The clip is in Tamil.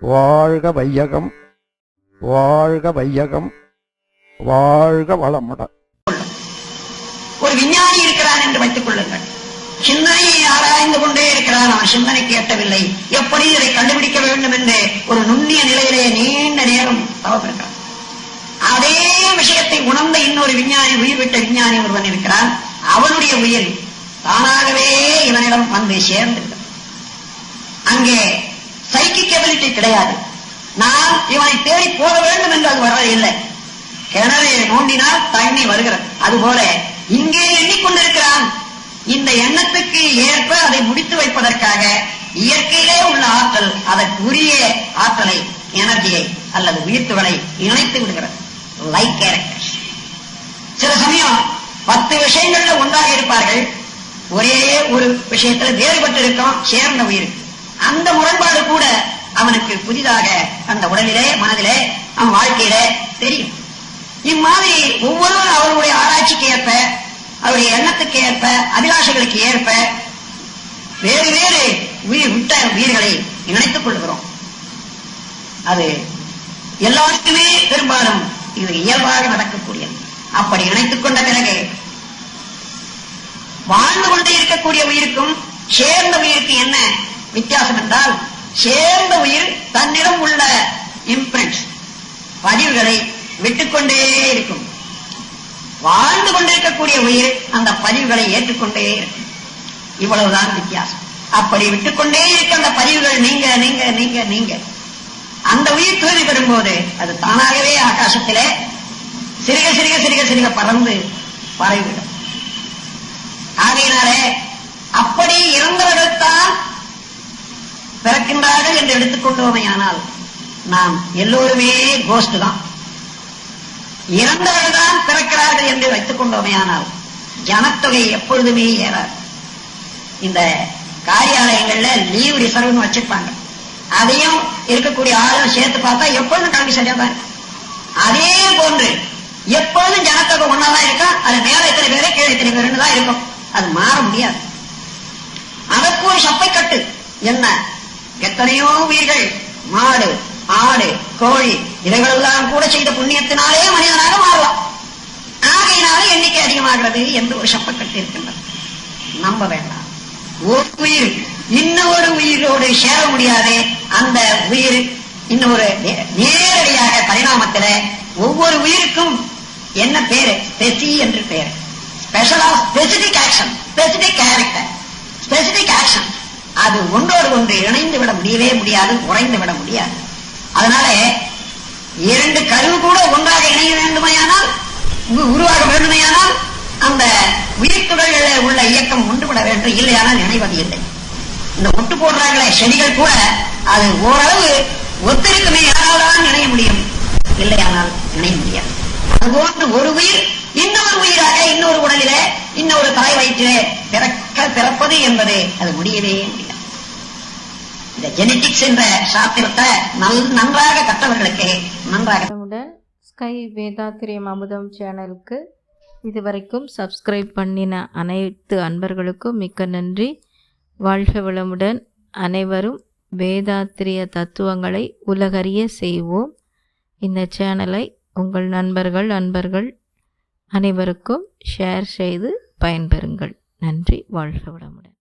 வாழ்க வையகம் வாழ்க வையகம் வாழ்க வளமுடன் ஒரு விஞ்ஞானி இருக்கிறான் என்று வைத்துக் கொள்ளுங்கள். சிந்தனையை ஆராய்ந்து கொண்டே இருக்கிறான். அவன் சிந்தனை கேட்டவில்லை எப்படி இதை கண்டுபிடிக்க வேண்டும் என்று ஒரு நுண்ணிய நிலையிலே நீண்ட நேரம் தவப்பிருக்கிறான் அதே விஷயத்தை உணர்ந்த இன்னொரு விஞ்ஞானி உயிர் விட்ட விஞ்ஞானி ஒருவன் இருக்கிறான். அவனுடைய உயிர் தானாகவே இவனிடம் வந்து சேர்ந்திருக்கிறான். அங்கே சைக்கிக் கிடையாது. நான் இவனை தேடி போக வேண்டும் என்று அது வரவில்லை கிணறு நோண்டினால் தண்ணி வருகிறது. அதுபோல இங்கே எண்ணிக்கொண்டிருக்கிறான். இந்த எண்ணத்துக்கு ஏற்ப அதை முடித்து வைப்பதற்காக இயற்கையிலே உள்ள ஆற்றல் அதற்குரிய ஆற்றலை எனர்ஜியை அல்லது உயிர்த்துகளை இணைத்து விடுகிறது. லைக் கேரக்டர் சில சமயம் பத்து விஷயங்கள்ல ஒன்றாக இருப்பார்கள். ஒரே ஒரு விஷயத்துல வேறுபட்டு இருக்கும் சேர்ந்த உயிர். அந்த முரண்பாடு அவனுக்கு புதிதாக அந்த உடலிலே மனதிலே அவன் வாழ்க்கையிலே தெரியும். இம்மாதிரி ஒவ்வொருவரும் அவருடைய ஆராய்ச்சிக்கு ஏற்ப அவருடைய எண்ணத்துக்கு ஏற்ப அபிலாஷைகளுக்கு ஏற்ப வேறு வேறு உயிர் விட்ட உயிர்களை இணைத்துக் கொள்கிறோம். அது எல்லாருக்குமே பெரும்பாலும் இது இயல்பாக நடக்கக்கூடியது. அப்படி இணைத்துக் கொண்ட பிறகு வாழ்ந்து கொண்டே இருக்கக்கூடிய உயிருக்கும் சேர்ந்த உயிருக்கு என்ன வித்தியாசம் என்றால் சேர்ந்த உயிர் தன்னிடம் உள்ள இம்ப்ரிண்ட் பதிவுகளை விட்டுக்கொண்டே இருக்கும். வாழ்ந்து கொண்டிருக்கக்கூடிய உயிர் அந்த பதிவுகளை ஏற்றுக்கொண்டே இருக்கும். இவ்வளவுதான் வித்தியாசம். அப்படி விட்டுக்கொண்டே இருக்க அந்த பதிவுகள் நீங்க நீங்க நீங்க நீங்க. அந்த உயிர் தூய்மை பெறும்போது அது தானாகவே ஆகாசத்திலே சிறுக சிறுக சிறுக சிறுக பறந்து பரவிவிடும். ஆகையினாலே அப்படி இறந்தவர்கள்தான் பிறக்கின்றார்கள் என்று எடுத்துக்கொண்டோமையானால் நாம் எல்லோருமே கோஸ்ட் தான். இறந்தவர்கள் தான் பிறக்கிறார்கள் என்று வைத்துக் கொண்டோமையானால் ஜனத்தொகை எப்பொழுதுமே ஏறாது. இந்த காரியாலயங்கள்ல லீவ் ரிசர்வ்னு வச்சிருப்பாங்க. அதையும் இருக்கக்கூடிய ஆளும் சேர்த்து பார்த்தா எப்பொழுதும் கல்வி சரியா தான் அதே போன்று எப்பொழுதும் ஜனத்தொகை ஒன்னாதான் இருக்கும் அது மேல இத்தனை பேரு கீழே இத்தனை பேருன்னு தான் இருக்கும். அது மாற முடியாது. அதற்கு ஒரு சப்பை கட்டு என்ன? எத்தனையோ உயிர்கள் மாடு ஆடு கோழி இவைகளெல்லாம் கூட செய்த புண்ணியத்தினாலே மனிதனாக மாறலாம் ஆகையினால எண்ணிக்கை அதிகமாகிறது என்று ஒரு சப்பக்கட்டு இருக்கின்றது. நம்ப வேண்டாம். ஒரு உயிர் இன்னொரு உயிரோடு சேர முடியாது அந்த உயிர் இன்னொரு நேரடியாக பரிணாமத்தில ஒவ்வொரு உயிருக்கும் என்ன பேரு? ஸ்பெசி என்று பேரு. Special of specific action specific character specific action அது ஒன்றோடு ஒன்று இணைந்து விட முடியவே முடியாது குறைந்து விட முடியாது. அதனால இரண்டு கருவு கூட ஒன்றாக இணைய வேண்டுமையானால் உருவாக வேண்டுமையானால் அந்த உயிர்த்துடல்களில் உள்ள இயக்கம் ஒன்றுபட வேண்டும். இல்லையானால் இணைவது இல்லை. இந்த ஒட்டு போடுறாங்களே செடிகள் கூட அது ஓரளவு ஒத்திருக்குமே யாரால்தான் இணைய முடியும்? இல்லையானால் இணைய முடியாது. அதுபோன்று ஒரு உயிர் இன்னொரு உயிராக இன்னொரு உடலிலே இன்னொரு தாய் வயிற்றிலே பிறக்க பிறப்பது என்பது அது முடியவே முடியாது. இந்த ஜெனட்டிக்ஸ் என்ற சாத்திரத்தை நல் நன்றாக கற்றவர்களுக்கு நன்றாக ஸ்கை வேதாத்திரியம் அமுதம் சேனலுக்கு இதுவரைக்கும் சப்ஸ்கிரைப் பண்ணின அனைத்து அன்பர்களுக்கும் மிக்க நன்றி. வாழ்க வளமுடன். அனைவரும் வேதாத்திரிய தத்துவங்களை உலகறிய செய்வோம். இந்த சேனலை உங்கள் நண்பர்கள் அன்பர்கள் அனைவருக்கும் ஷேர் செய்து பயன்பெறுங்கள். நன்றி. வாழ்க வளமுடன்.